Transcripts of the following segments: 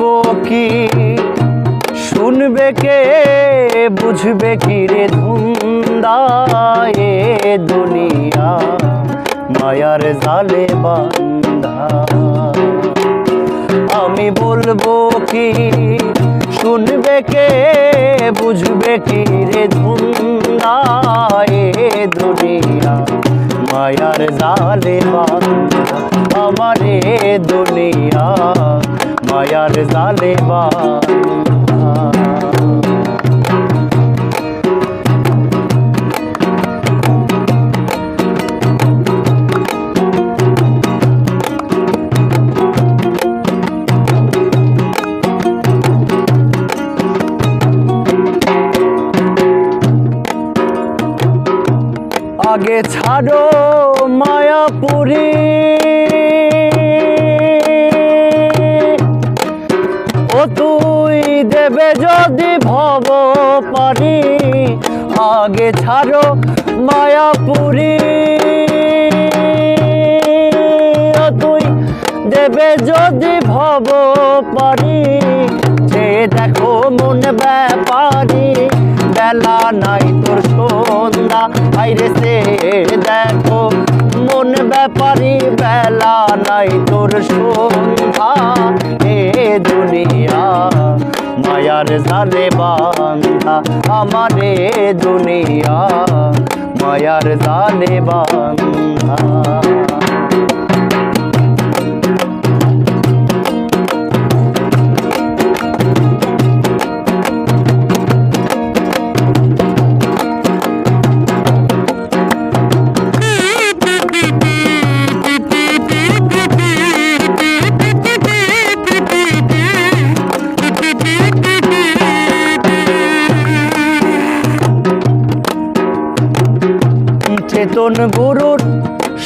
বলব কি? শুনবে কে? বুঝবে কি রে ধুন্দায়ে দুনিয়া? মায়ার জালে বান্ধা আমি বলব কি? শুনবে কে? বুঝবে কি রে ধুন্দায়ে দুনিয়া? মায়ার জালে বান্ধা আমারে দুনিয়া। মায়ার জালে বান্ধা আগে ছাড়ো মায়াপুরী। আগে ছাড়ো মায়াপুরী। তুই দেবে যদি ভব পারি, যে দেখো মন ব্যাপারি, বেলা নাই তোর সন্ধ্যা। আইরে সে দেখো মন ব্যাপারি, বেলা নাই তোর সন্ধ্যা। এ দুনিয়া মায়ার জালে বান্ধা আমারে দুনিয়া মায়ার জালে বান্ধা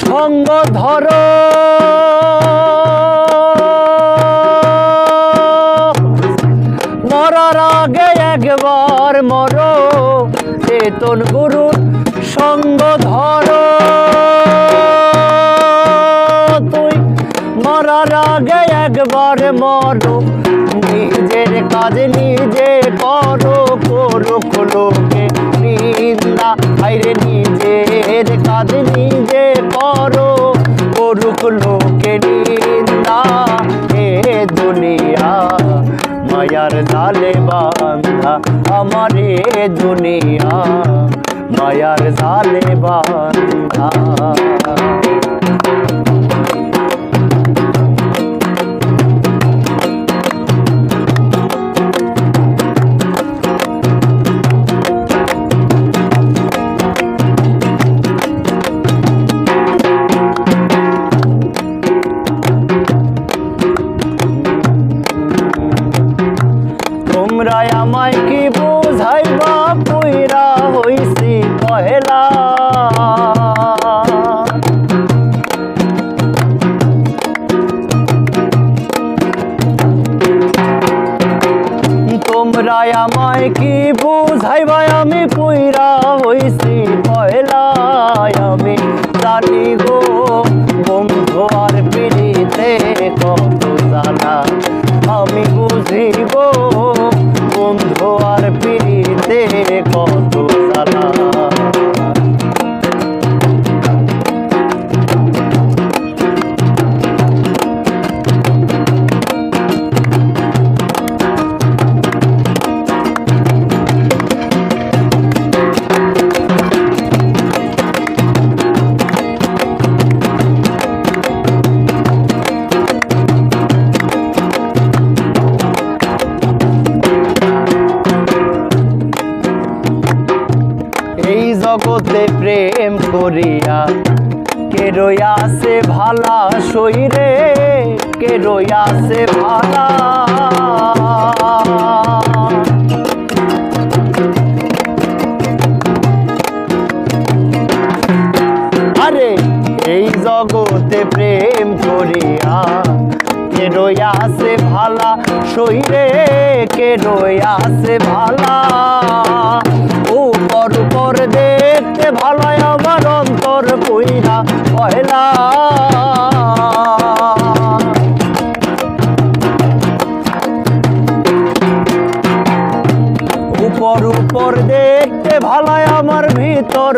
সঙ্গ ধর। মরার আগে একবার মর, চেতন গুরুর সঙ্গ ধর। তুই মরার আগে একবার মর, নিজের কাজ নিজে করো, করুক লোকে। নিন্দা আইরে নিজের কাজ নিজে করো, করুক লোকে নিন্দা, এ দুনিয়া মায়ার জালে বান্ধা আমার এ দুনিয়া মায়ার জালে বান্ধা তোমরা আমায় কি বুঝাইবা? আমি পুইরা হইছি। জগতে প্রেম করিয়া। কে রইয়াছে ভালা সইরে, কে রইয়াছে ভালা। আরে, এই জগতে প্রেম করিয়া, কে রইয়াছে ভালা সইরে, কে রইয়াছে ভালা। উপর দেখতে ভালো পয়লা। উপর উপর দেখতে ভালায় আমার ভিতর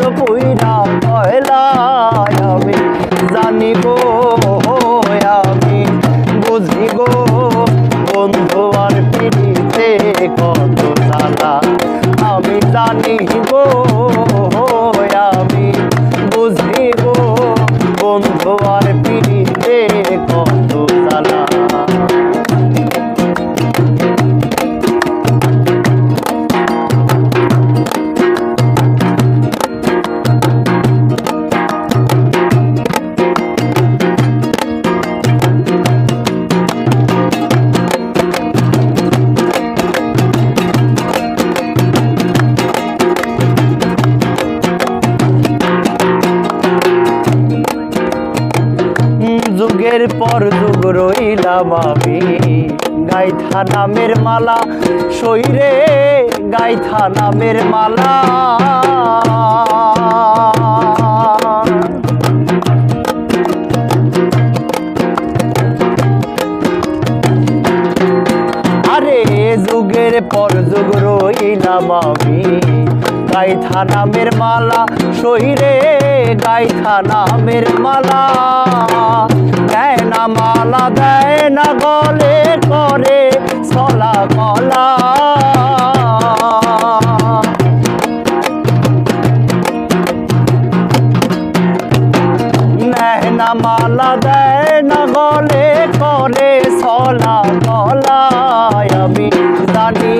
পর যুগ রইলাম আমি। গাইথা নামের মালা শৈরে গাইথা নামের মালা। গাইথা নামের মালা শহীরে গাইথা নামের মালা। দেয় না মালা, দেয় না গলে করে সলা কলা না মালা, দেয় না গলে করে সলা গলায় আমি জানি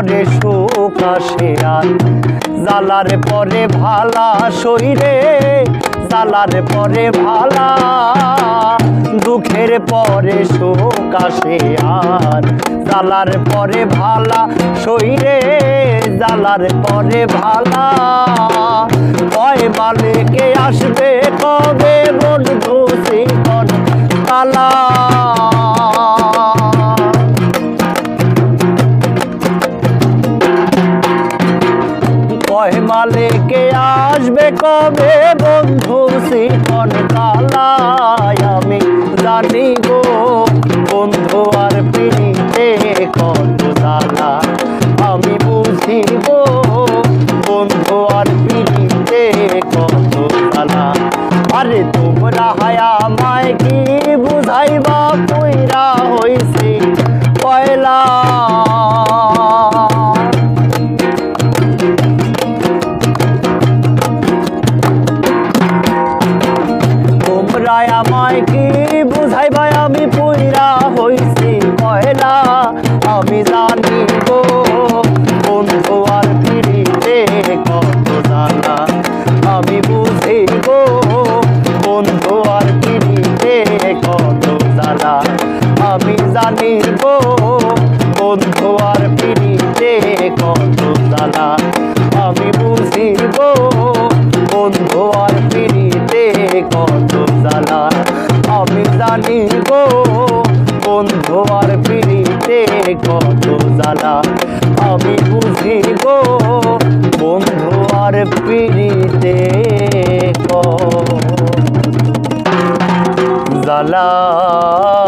পরে সুখ আসে আর। জ্বালার পরে ভালা শরীরে, জ্বালার পরে ভালা, দুঃখের পরে সুখ আসে আর। জ্বালার পরে ভালা শরীরে, জ্বালার পরে ভালা। কয় মালিকে আসবে কবে বন্ধু শিকন কালা কয় মালিকে আসবে কবে বন্ধু শিকন কালায় বন্ধু আর পিড়িতে কত জ্বালা? আমি বুঝি গো বন্ধু আর পিড়িতে কালা